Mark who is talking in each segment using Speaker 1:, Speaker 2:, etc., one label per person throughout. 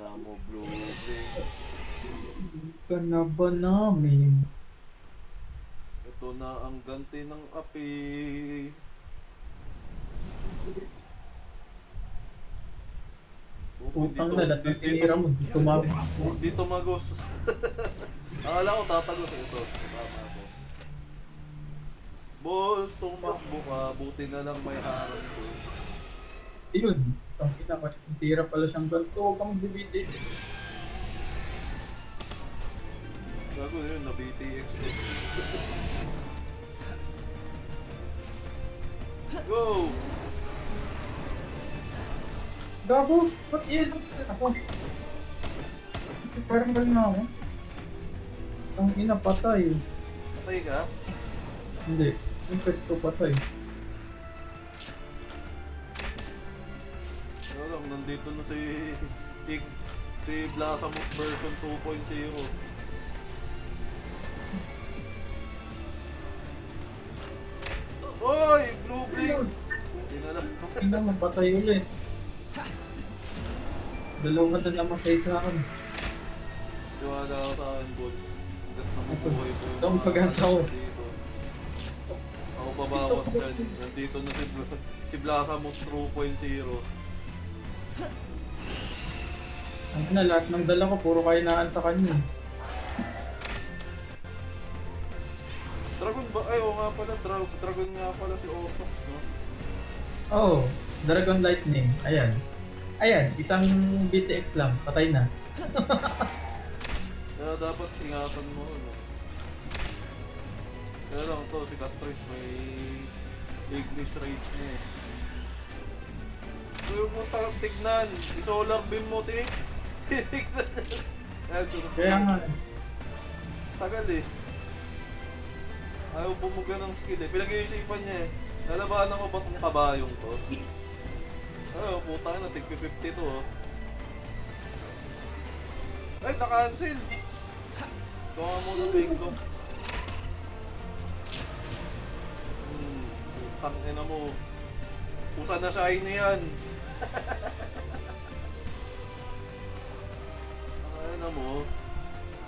Speaker 1: na mo, Blueberry.
Speaker 2: Ka na ba namin?
Speaker 1: Ito na ang ganti ng api.
Speaker 2: Putang na, lahat ng
Speaker 1: di-
Speaker 2: tinira mo, di tumama.
Speaker 1: Dito magos. Akala ko tatagos ito. Tama ko. Balls, tumakbo ka. Buti na lang may harang ko.
Speaker 2: Yun, ang ina, tira pala siyang ganito, huwag kang bibiti.
Speaker 1: Gago yun, na BTX to. Go!
Speaker 2: Gago, ba't yun? Ako. Parang galing na ako. Ang ina, patay.
Speaker 1: Patay ka?
Speaker 2: Hindi, pet ko patay.
Speaker 1: Nandito na si... Ig, si Blasamok version 2.0. Oy! Blue Blink! Hindi na
Speaker 2: mapatay ulit. Dalawa na namatay sa akin.
Speaker 1: Tiwala ako sa akin. Hanggat nabubuhay ko.
Speaker 2: Ito ang pag-asa ko.
Speaker 1: Ako babawas dyan. Nandito na si, Bla si Blasamok 2.0.
Speaker 2: Ang ina, lahat ng dala ko, puro kainaan sa kanya.
Speaker 1: Dragon ba? Ay, oo nga pala. Dra Dragon nga pala si Orsox, no?
Speaker 2: Oh, Dragon Lightning. Ayan. Ayan, isang BTX lang. Patay na.
Speaker 1: Kaya dapat ingatan mo, no? Kaya lang to, si Catrice may Ignis Rage niya eh. Yung punta kang tignan, i-solar beam mo, tik. Titignan niya. Ayan, sunod
Speaker 2: Kaya nga,
Speaker 1: Tagal eh. Ayaw bumuga ng skill eh. Pinag-iisipan niya eh. Lalabanan ko ba tong kabayong to? Ay, puta na, tig 50 to oh. Ay, na-cancel! Ito nga muna bingo. Hmm, putang ina mo. Pusa na shiny yan. Ina mo.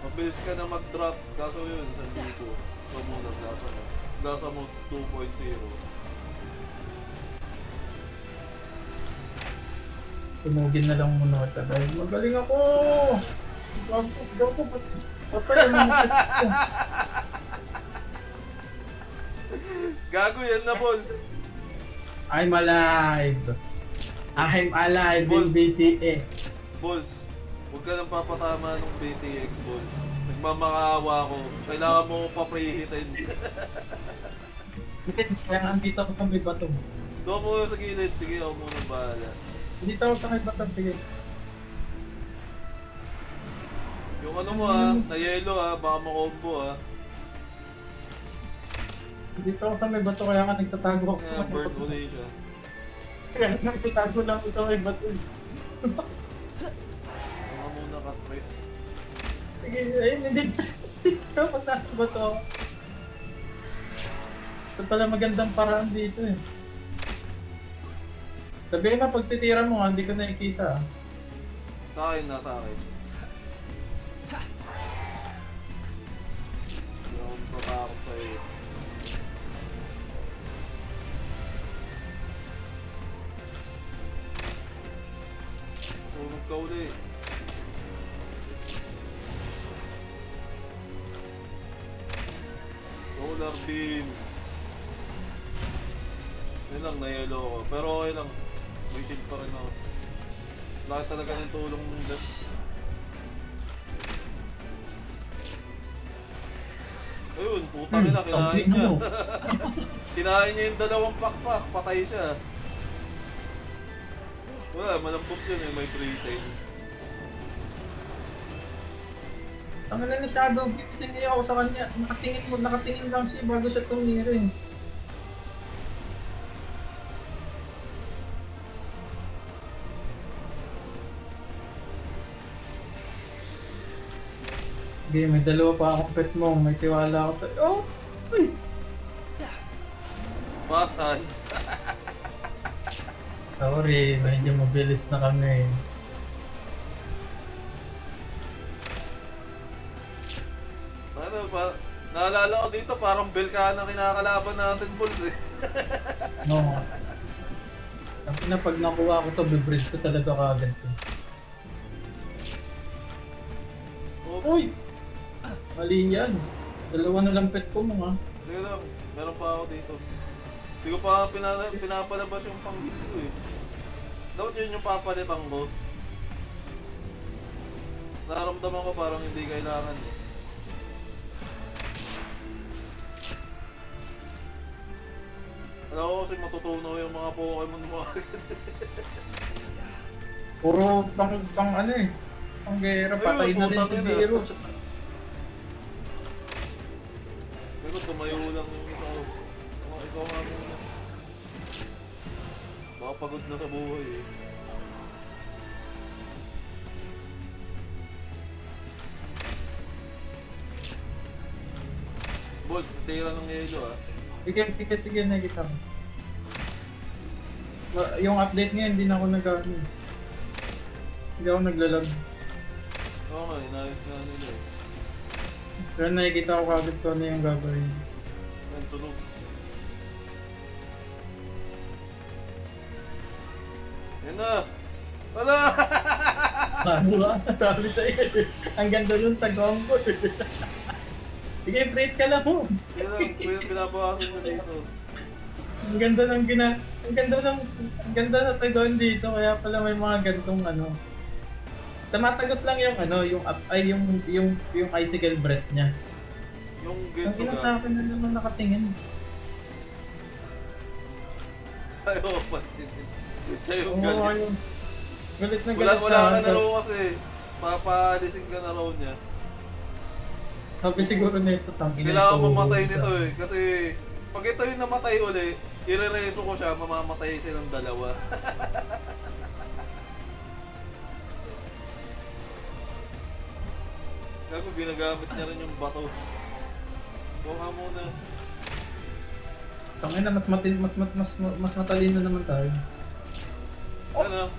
Speaker 1: Mabilis ka na mag-drop, kaso yun, sa dito. Ito muna, gasa mo. Gasa mo 2.0.
Speaker 2: tumugin na lang muna kita dahil magaling ako! Gago, gago, ba't ko?
Speaker 1: Gago yan na, boss!
Speaker 2: I'm alive! I'm alive in
Speaker 1: Boss.
Speaker 2: BTX!
Speaker 1: Boss, huwag ka nang papatama ng BTX, boss. Nagmamakaawa ko. Kailangan mo ko pa-prehitin.
Speaker 2: Kaya andito ako sa may bato.
Speaker 1: Doon mo sa gilid. Sige, ako muna bahala.
Speaker 2: Dito ako sa may bato, sige.
Speaker 1: Yung ano mo ha, na yellow ha, baka makombo ha.
Speaker 2: Dito ako sa may bato, kaya nga nagtatago ako may
Speaker 1: burn ulit siya.
Speaker 2: Kaya nagtatago lang sa may bato.
Speaker 1: Baka muna cut
Speaker 2: Sige, ayun, hindi. Dito ako sa bato. Ito pala magandang paraan dito eh. Sabihin na pag titira mo, hindi ko nakikita. ah.
Speaker 1: Sa akin, nasa akin. Uli. Solar beam. Yun lang, na-yellow ako. Pero okay lang. May shield pa rin ako. Lahat talaga ng tulong ng dep. Ayun, putang ina, kinain
Speaker 2: sabi
Speaker 1: niya. kinain niya yung dalawang pakpak, patay siya. Wala, malambot yun eh, may protein.
Speaker 2: Ang na ni Shadow, titingin ako sa kanya. Nakatingin mo, nakatingin lang siya bago siya tumira eh. Okay, may dalawa pa akong pet mo. May tiwala ako sa... Oh! Uy!
Speaker 1: Masans.
Speaker 2: Sorry, medyo mabilis na kami.
Speaker 1: Ano ba? Naalala ko dito, parang Belkana kinakalaban natin, Bulls eh.
Speaker 2: no. Ang pinapag nakuha ko to, bibridge ko talaga kagad to.
Speaker 1: Oh.
Speaker 2: Uy! Mali yan. Dalawa na lang pet ko mga.
Speaker 1: Sige lang, meron pa ako dito. Hindi ko pa pina pinapalabas yung panggil ko eh. Dapat yun yung papalitan ko. Naramdaman ko parang hindi kailangan eh. Alam ko kasi matutunaw yung mga Pokemon mo
Speaker 2: Puro pang, pang ano eh. Pang gera, patay na rin si. Virus.
Speaker 1: Pero tumayo lang yung isa ko. Nga muna. Baka pagod na sa buhay eh. Boss, tira ng yelo ah.
Speaker 2: Sige, sige, sige, nakita ko. Ma- Yung update ngayon, hindi na ako nag ano eh. Hindi ako naglalag.
Speaker 1: Nga, inayos nga nila eh.
Speaker 2: Pero nakikita ko kagad ko ano yung gagawin.
Speaker 1: Yan, sunog. Yan na! Wala!
Speaker 2: Ano ba? Sabi sa'yo. Ang ganda nun sa combo. Sige, break ka lang mo.
Speaker 1: Yan na, pin- pinabawasan mo dito.
Speaker 2: Ang ganda ng gina... Ang ganda ng... Ang ganda na tagon dito. Kaya pala may mga gantong ano. Tumatagot lang yung ano, yung up, ay yung yung yung icicle breath niya.
Speaker 1: Yung
Speaker 2: Ang
Speaker 1: ka.
Speaker 2: sa akin na naman nakatingin.
Speaker 1: Ayaw pansin. Sa'yo
Speaker 2: Oo,
Speaker 1: galit.
Speaker 2: ayun. Galit na
Speaker 1: Wala,
Speaker 2: galit
Speaker 1: wala ka na raw kasi. Papaalisin ka na raw niya.
Speaker 2: Sabi siguro nito, tangin
Speaker 1: Kailangan mamatay nito eh. Kasi pag ito yung namatay uli, irereso ko siya, mamamatay silang dalawa. Gago, ginagamit niya rin yung bato. Buka muna.
Speaker 2: Tangin na mas matin mas mas mas, mas matalino naman tayo.
Speaker 1: Ano?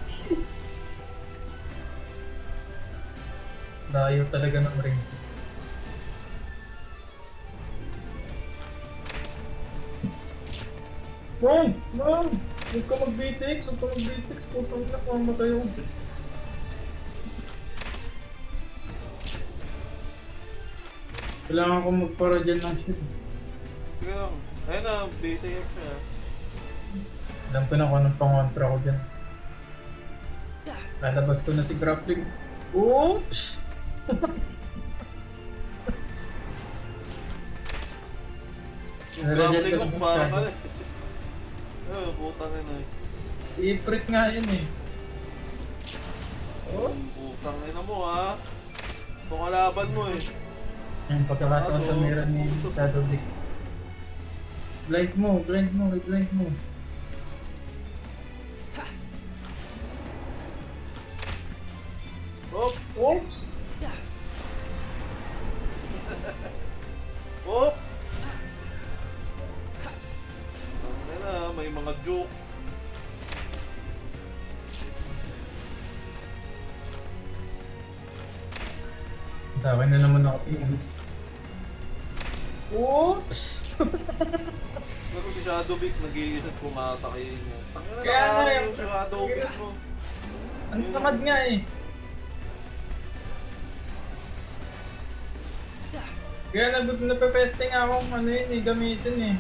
Speaker 2: Dayo talaga ng ring. Mom! Mom! Huwag ka mag-BTX! Huwag ka mag-BTX! Putang na, mamatay ako. Kailangan ko magpara dyan ng shit.
Speaker 1: Sige lang. Ayun na, BTX siya.
Speaker 2: Alam ko na kung anong pangontra ko dyan. Lalabas ko na si grappling. Oops!
Speaker 1: Grappling hook
Speaker 2: shadow.
Speaker 1: ano eh. Eh, putang ina eh.
Speaker 2: I-print nga yun eh. Oh?
Speaker 1: Putang ina mo ha. Ito kalaban mo eh.
Speaker 2: Yung pagkakataon
Speaker 1: Ah,
Speaker 2: sa meron ni Shadow Dick. Blind mo, blind mo, blind mo. Oops!
Speaker 1: Hop! Ang na, may mga joke.
Speaker 2: Akin na naman ako tingin. Oops!
Speaker 1: Pero si Shadow Vic, nag-iisip pumatake mo. Tangina
Speaker 2: Kaya nga
Speaker 1: nakakaano
Speaker 2: yung-
Speaker 1: si Shadow Vic mo.
Speaker 2: Ang tamad nga eh. Kaya nag napepeste nga akong ano yun eh, gamitin eh.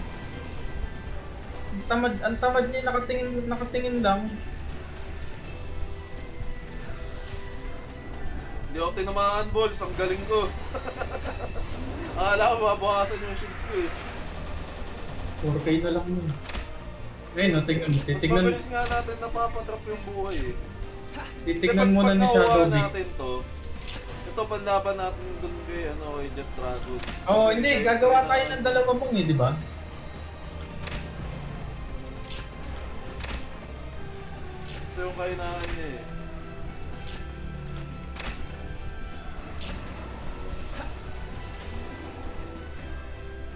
Speaker 2: Ang tamad, ang tamad niya nakatingin, nakatingin lang.
Speaker 1: Hindi ako tinamaan balls, ang galing ko. Akala ko mabawasan yung shield ko eh.
Speaker 2: 4K na lang yun. Ngayon, no, tingnan mo.
Speaker 1: Mas
Speaker 2: Titignan,
Speaker 1: mabilis nga natin napapadrop yung buhay eh.
Speaker 2: titignan muna
Speaker 1: pag
Speaker 2: ni
Speaker 1: nakuha
Speaker 2: Shadow Vic.
Speaker 1: natin to, ito panlaban natin dun kay, ano, kay Jet Dragon.
Speaker 2: Oh, hindi. Gagawa tayo ng dalawa mong eh, di ba?
Speaker 1: Ito yung kainaan niya eh.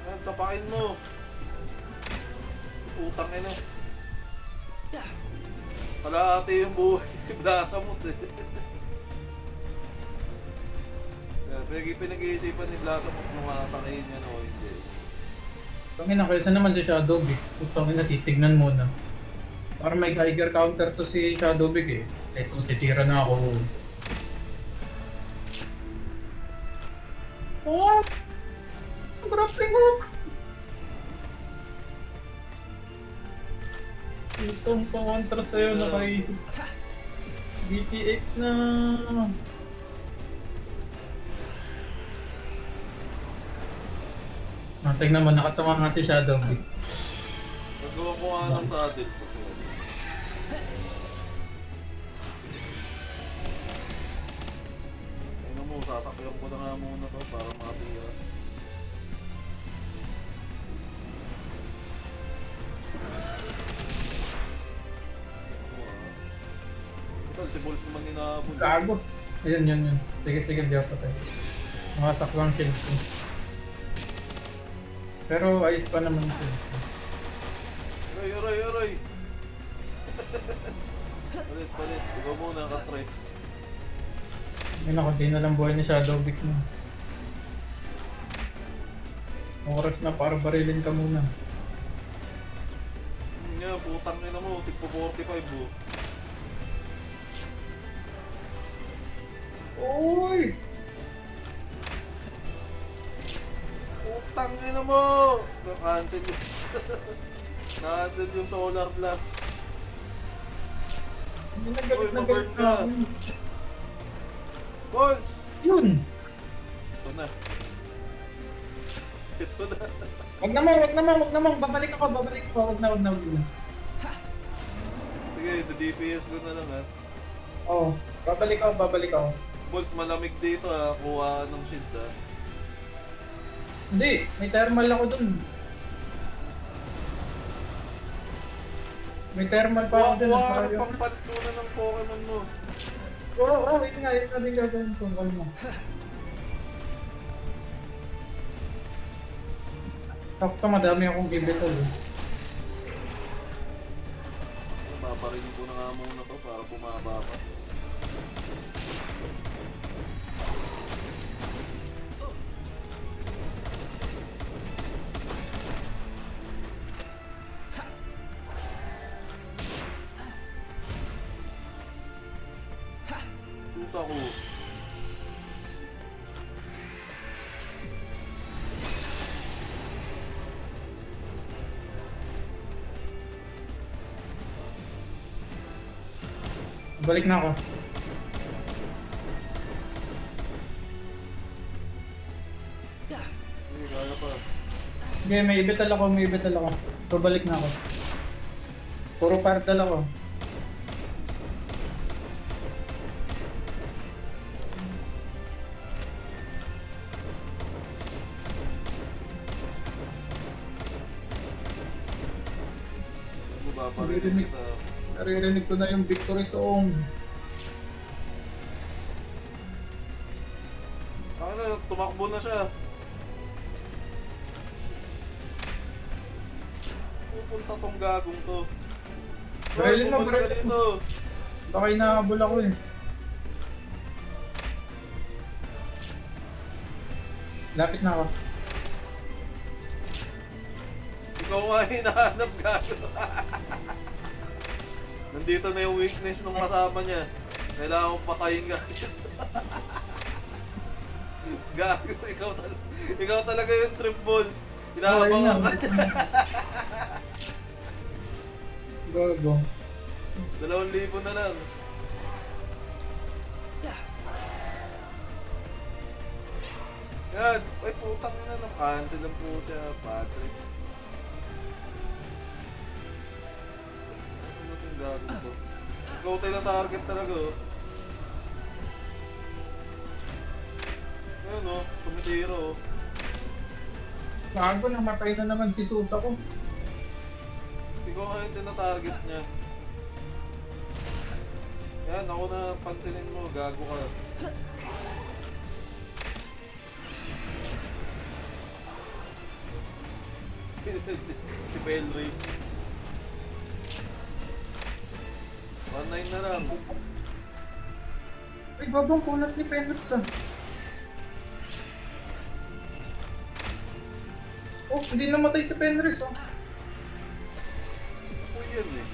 Speaker 1: Yan, sapakin mo. Utang ina. Kalahati yung buhay. Blasa mo eh. Pinag-iisipan ni Blossom kung mamatakin niya o hindi.
Speaker 2: Tangin na, kaysa naman si Shadow Big. Tangin na, titignan muna. Para may Geiger counter to si Shadow Big eh. Eto, titira na ako. Oh! Grappling hook! Itong pa-contra sa'yo na kay BTX na. Ah, tignan mo, nakatawa nga si Shadow.
Speaker 1: Nagawa ko nga ng saddle ko siya. Ano mo, sasakyan ko na nga muna to para makatira. Ito, si Bulls naman inaabol.
Speaker 2: Gago. Ayun, yun, yun. Sige, sige, di ako patay. Nakasak lang ko. Pero ayos pa naman ko.
Speaker 1: Aray, aray, aray! palit, palit. Ikaw muna, katres.
Speaker 2: Ayun ako, di na lang buhay ni Shadow Big na. Oras na para barilin ka muna.
Speaker 1: Hmm, nga, putang ina mo. Tipo 45 oh.
Speaker 2: Uy!
Speaker 1: Putang ina mo! Na-cancel yung... Na-cancel yung solar blast.
Speaker 2: Hindi na galit
Speaker 1: Uy,
Speaker 2: na
Speaker 1: ma-burn
Speaker 2: galit
Speaker 1: ka.
Speaker 2: na ako.
Speaker 1: Balls!
Speaker 2: Yun!
Speaker 1: Ito na. Ito na.
Speaker 2: Wag naman, wag naman, wag naman. Babalik ako, babalik ako. Wag na, wag na, wag na.
Speaker 1: Sige, the-DPS ko na lang ha.
Speaker 2: Oo, babalik ako, babalik ako.
Speaker 1: Balls, malamig dito ha. Kuha ng shield ha.
Speaker 2: Hindi, may thermal ako dun. May thermal pa ako dun.
Speaker 1: kuha ka
Speaker 2: Saka
Speaker 1: ng
Speaker 2: yung-
Speaker 1: pampaltunan ng Pokemon mo.
Speaker 2: Oo, oo, wait nga, yun na din gagawin ko. Kalma. Sakto, madami akong bibitaw eh.
Speaker 1: Paparilin ko na nga muna to para bumaba pa.
Speaker 2: Balik na ako. Sige, may ibital ako, may ibital ako. Babalik na ako. Puro pardal ako.
Speaker 1: Ano
Speaker 2: Naririnig. Naririnig ko na yung victory song.
Speaker 1: Ano, tumakbo na siya. Pupunta tong gagong to.
Speaker 2: Barilin mo,
Speaker 1: bumalik ka
Speaker 2: barilin
Speaker 1: dito.
Speaker 2: Baka inahabol ako eh. Lapit na ako.
Speaker 1: Ikaw nga hinahanap gago. Nandito na yung weakness ng kasama niya. Kailangan kong patayin gago. gago, ikaw, tal- ikaw talaga yung trip balls. Inaabangan ka.
Speaker 2: Gago.
Speaker 1: Dalawang libo na lang. Yan. Ay, putang ina ng cancel ang puta, Patrick. Gago to? Tayo na target talaga, oh. Ayun, oh. Tumitiro, oh.
Speaker 2: Gago, namatay na naman si Susa ko.
Speaker 1: Ikaw nga yung tinatarget niya. Yan, ako na pansinin mo, gago ka. si, si Belrace. Panay na lang.
Speaker 2: Uy, babang kulat ni Penrix ah. Oh, hindi namatay si Penrix oh.
Speaker 1: Ako yun eh.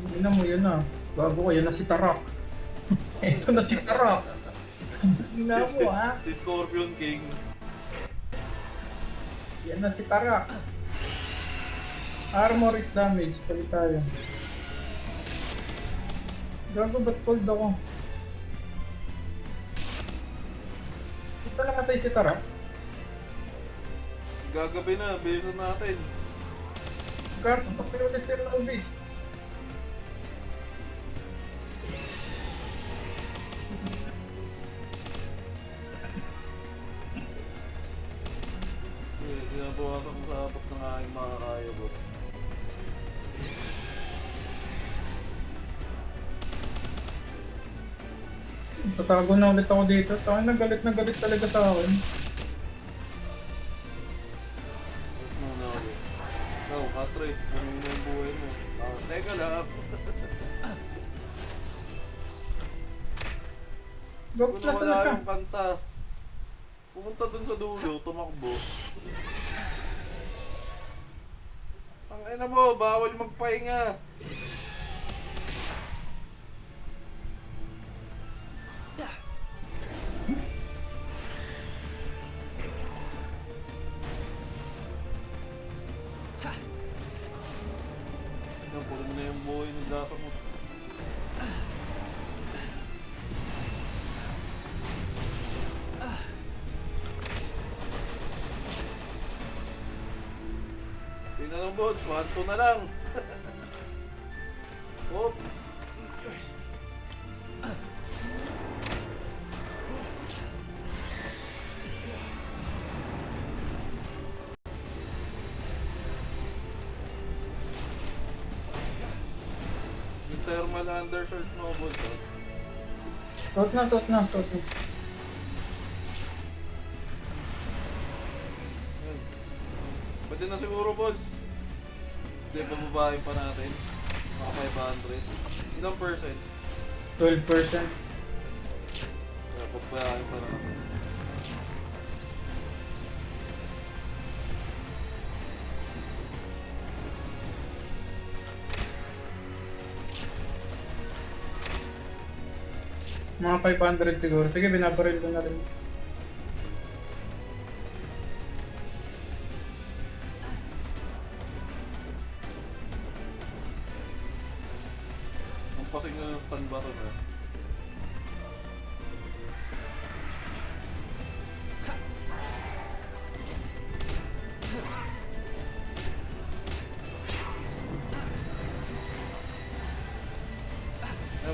Speaker 2: Hindi na mo yun ah. Bago ko, yun na si Tarak. Ito na si Tarak. Hindi na mo ah.
Speaker 1: Si Scorpion King.
Speaker 2: Yan na si Tarak. Armor is damage. Palit tayo. Gago, ba't cold ako? Ito namatay si Tarak.
Speaker 1: Gagabi na, bilisan natin.
Speaker 2: Garto, papinulit siya ng Tatago na ulit ako dito. Tayo na galit na galit talaga sa akin.
Speaker 1: Muna ulit. No, Catrice, punin mo yung buhay mo. Ah, teka lang.
Speaker 2: Gawin
Speaker 1: Kung
Speaker 2: na
Speaker 1: wala
Speaker 2: talaga.
Speaker 1: yung kanta, pumunta dun sa dulo, tumakbo. Ang ina mo, bawal magpahinga. 1-2 na lang. Hop. Yung thermal undershirt mo, boss. oh.
Speaker 2: Suot na, suot na, suot na.
Speaker 1: Pwede na siguro, boss. Hindi, bababahin pa natin. Mga 500. Ilang percent?
Speaker 2: 12%.
Speaker 1: Kaya bababahin pa natin.
Speaker 2: Mga 500 siguro. Sige, binabaril ko na rin.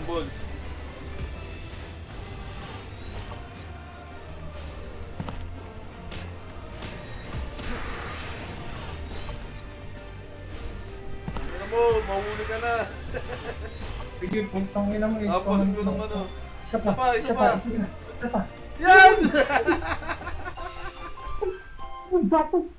Speaker 1: Ayan, balls. Ano mo, mahuli ka na.
Speaker 2: Sige, putang ina mo.
Speaker 1: Tapos ko ng ano.
Speaker 2: Isa pa,
Speaker 1: Isa pa, isa
Speaker 2: isa
Speaker 1: pa.
Speaker 2: pa, isa pa. Isa pa.
Speaker 1: Yan!
Speaker 2: Oh, Bato,